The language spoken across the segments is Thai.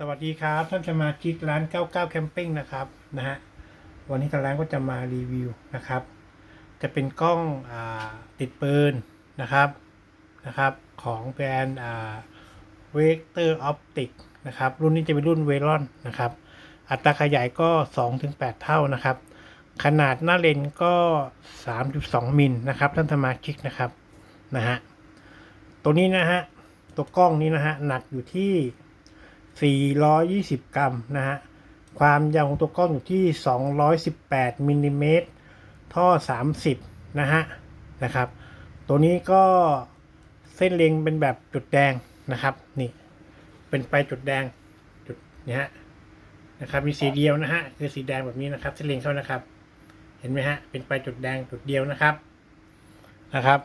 สวัสดีครับ ท่านสมาชิกร้าน 99 แคมปิ้งนะครับนะฮะวันนี้ทางร้านก็จะมารีวิวนะครับ จะเป็นกล้องอติดปืนนะครับนะครับ ของแบรนด์เวกเตอร์ออปติกนะครับรุ่นนี้จะเป็นรุ่นเวลอนนะครับ อัตราขยายก็ 2-8 เท่านะครับ ขนาดหน้าเลนส์ก็ 3.2 มิลนะครับ ท่านสมาชิกนะครับนะฮะตัวนี้นะฮะตัวกล้องนี้นะฮะหนักอยู่ที่ 420 กรัมนะฮะ ความยาวของตัวกล้องอยู่ที่ 218มิลลิเมตร ท่อ 30 นะฮะ นะครับ ตัวนี้ก็เส้นเล็งเป็นแบบจุดแดงนะครับ นี่ เป็นไปจุดแดง จุดนี่ฮะ นะครับ มีสีเดียวนะฮะ คือสีแดงแบบนี้นะครับ เส้นเล็งเขานะครับ เห็นไหมฮะ เป็นไปจุดแดงจุดเดียวนะครับ นะครับ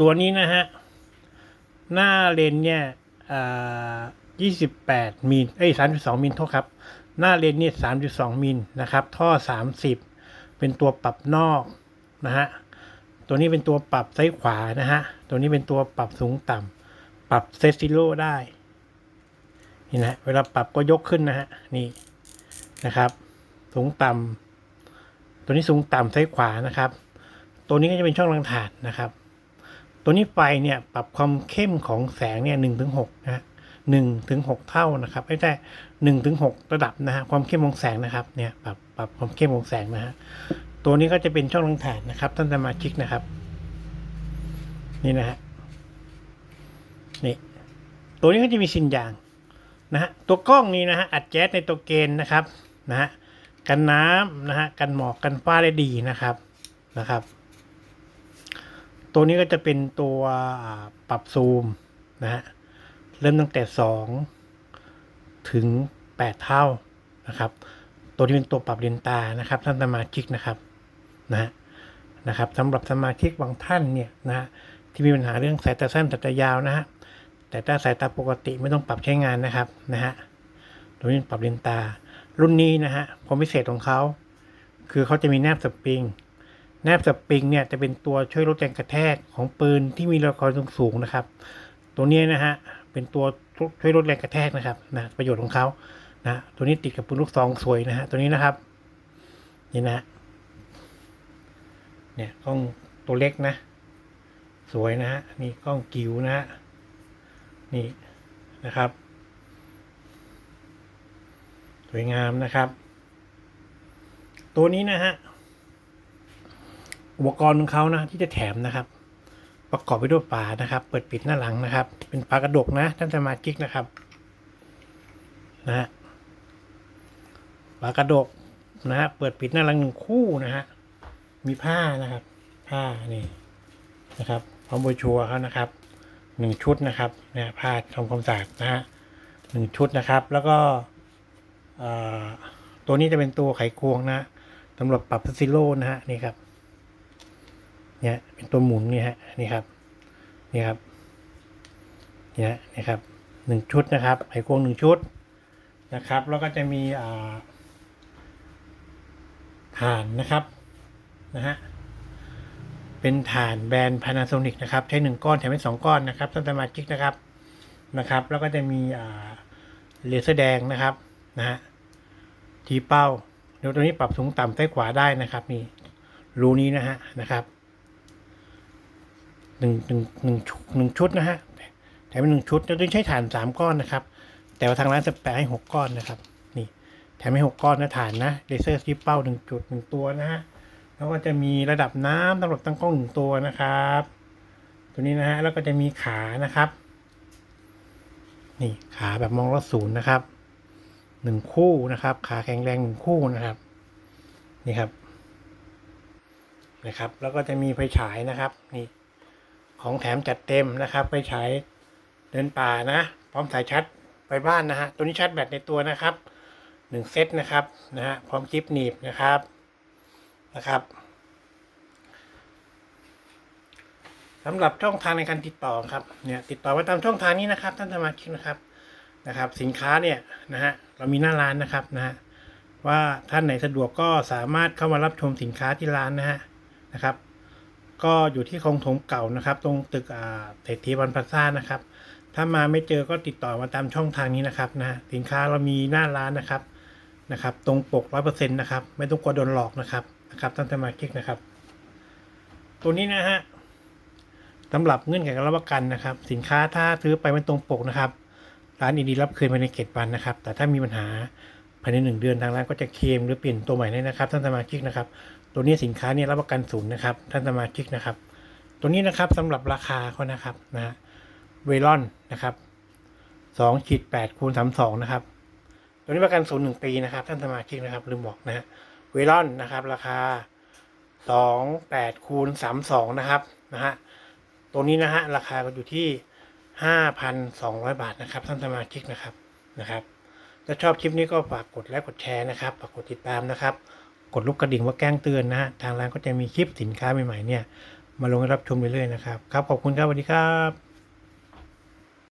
ตัวนี้นะฮะ หน้าเลนเนี่ยอ่า28มิลเอ้ย32มิลโทษครับ หน้าเลนเนี่ย3.2มิลนะครับ ท่อ30เป็นตัวปรับนอกนะฮะ ตัวนี้เป็นตัวปรับซ้ายขวานะฮะ ตัวนี้เป็นตัวปรับสูงต่ำปรับเซตซิโร่ได้ นี่นะ เวลาปรับก็ยกขึ้นนะฮะ นี่นะครับ สูงต่ำตัวนี้สูงต่ำซ้ายขวานะครับ ตัวนี้ก็จะเป็นช่องรังถ่านนะครับ ตัวนี้ไฟเนี่ยปรับความเข้มของแสงเนี่ยหนึ่งถึงหกนะฮะหนึ่งถึงหกเท่านะครับไม่ใช่หนึ่งถึงหกระดับนะฮะความเข้มของแสงนะครับเนี่ยปรับปรับความเข้มของแสงนะฮะตัวนี้ก็จะเป็นช่องรังถ่านนะครับท่านสมาชิกนะครับ นี่นะฮะนี่ตัวนี้ก็จะมีสินยางนะฮะตัวกล้องนี้นะฮะอัดแจ๊สในตัวเกณฑ์นะครับนะฮะกันน้ำนะฮะกันหมอกกันฟ้าได้ดีนะครับนะครับ ตัวนี้ก็จะเป็นตัวปรับซูมนะฮะเริ่มตั้งแต่สองถึงแปดเท่านะครับ ตัวนี้เป็นตัวปรับเลนส์ตานะครับท่านสมาชิกนะครับนะฮะนะครับสำหรับสมาชิกบางท่านเนี่ยนะฮะที่มีปัญหาเรื่องสายตาสั้นสายตายาวนะฮะแต่ถ้าสายตาปกติไม่ต้องปรับใช้งานนะครับนะฮะตัวนี้ปรับเลนส์ตา รุ่นนี้นะฮะความพิเศษของเขาคือเขาจะมีแนบสปริง แนบสปริงเนี่ยจะเป็นตัวช่วยลดแรงกระแทกของปืนที่มีระคอยสูงๆนะครับ ตัวนี้นะฮะเป็นตัวช่วยลดแรงกระแทกนะครับนะประโยชน์ของเขานะตัวนี้ติดกับปืนลูกซองสวยนะฮะตัวนี้นะครับนี่นะเนี่ยกล้องตัวเล็กนะ สวยนะฮะนี่กล้องจิ๋วนะฮะนี่นะครับ สวยงามนะครับ ตัวนี้นะฮะ อุปกรณ์ของเขานะที่จะแถมนะครับ ประกอบไปด้วยฝานะครับ เปิดปิดหน้าหลังนะครับ เป็นฝากระดกนะท่านสมาชิกนะครับนะฮะฝากระดกนะฮะเปิดปิดหน้าหลังหนึ่งคู่นะฮะมีผ้านะครับ ผ้านี่นะครับพร้อมโบชัวเขานะครับหนึ่งชุดนะครับเนี่ยผ้าทำความสะอาดนะฮะหนึ่งชุดนะครับ แล้วก็อ่อตัวนี้จะเป็นตัวไขควงนะสำหรับปรับซิโลนะฮะนี่ครับ เนี่ยเป็นตัวหมุนนี่ฮะนี่ครับนี่ครับเนี่ยนี่ครับหนึ่งชุดนะครับไขควงหนึ่งชุดนะครับ แล้วก็จะมีอ่าฐานนะครับนะฮะเป็นฐานแบรนด์ Panasonic นะครับ ใช้หนึ่งก้อนแถมเป็นสองก้อนนะครับท่านสมาชิกนะครับนะครับ แล้วก็จะมีอ่าเลเซอร์แดงนะครับนะฮะทีเป้าเดี๋ยวตัวนี้ปรับสูงต่ำซ้ายขวาได้นะครับนี่รูนี้นะฮะนะครับ หนึ่งหนึ่งหนึ่งชุดหนึ่งชุดนะฮะแถมเป็นหนึ่งชุดเราต้องใช้ฐานสามก้อนนะครับ แต่ว่าทางร้านจะแปะให้หกก้อนนะครับ นี่ แถมให้หกก้อนนะฐานนะเลเซอร์ที่เป้าหนึ่งจุดหนึ่งตัวนะฮะแล้วก็จะมีระดับน้ำสำหรับตั้งกล้องหนึ่งตัวนะครับ ตัวนี้นะฮะแล้วก็จะมีขานะครับ นี่ขาแบบมองรถศูนย์นะครับหนึ่งคู่นะครับ ขาแข็งแรงหนึ่งคู่นะครับ นี่ครับนะครับ แล้วก็จะมีไฟฉายนะครับ นี่ ของแถมจัดเต็มนะครับไปใช้เดินป่านะ พร้อมสายชาร์จไปบ้านนะฮะตัวนี้ชาร์จแบตในตัวนะครับหนึ่งเซตนะครับนะฮะพร้อมคลิปหนีบนะครับนะครับสำหรับช่องทางในการติดต่อครับเนี่ยติดต่อมาตามช่องทางนี้นะครับ ท่านสมาชิกนะครับนะครับ สินค้าเนี่ยนะฮะเรามีหน้าร้านนะครับนะฮะว่าท่านไหนสะดวกก็สามารถเข้ามารับชมสินค้าที่ร้านนะฮะนะครับ ก็อยู่ที่คลองถมเก่านะครับ ตรงตึกอ่าเศรษฐีวันพลาซ่านะครับ ถ้ามาไม่เจอก็ติดต่อมาตามช่องทางนี้นะครับนะสินค้าเรามีหน้าร้านนะครับนะครับ ตรงปกร้อยเปอร์เซ็นต์นะครับ ไม่ต้องกลัวโดนหลอกนะครับนะครับท่านสมาชิกนะครับ ตัวนี้นะฮะสำหรับเงื่อนไขการรับประกันนะครับ สินค้าถ้าซื้อไปไม่ตรงปกนะครับ ร้านอินดีรับคืนภายในเจ็ดวันนะครับ แต่ถ้ามีปัญหาภายในหนึ่งเดือนทางร้านก็จะเคลมหรือเปลี่ยนตัวใหม่ได้นะครับ ท่านสมาชิกนะครับ ตัวนี้สินค้าเนี่ยรับประกันศูนย์นะครับ ท่านสมาชิกนะครับ ตัวนี้นะครับสำหรับราคาเขานะครับนะฮะเวลอนนะครับสองขีดแปดคูณสามสองนะครับ ตัวนี้ประกันศูนย์หนึ่งปีนะครับ ท่านสมาชิกนะครับลืมบอกนะฮะเวลอนนะครับ ราคาสองแปดคูณสามสองนะครับนะฮะตัวนี้นะฮะราคาก็อยู่ที่ห้าพันสองร้อยบาทนะครับ ท่านสมาชิกนะครับนะครับถ้าชอบคลิปนี้ก็ฝากกดไลค์กดแชร์นะครับฝากกดติดตามนะครับ กดลูกกระดิ่งว่าแจ้งเตือนนะฮะทางร้านก็จะมีคลิปสินค้าใหม่ๆเนี่ยมาลงให้รับชมเรื่อยๆนะครับครับขอบคุณครับสวัสดีครับ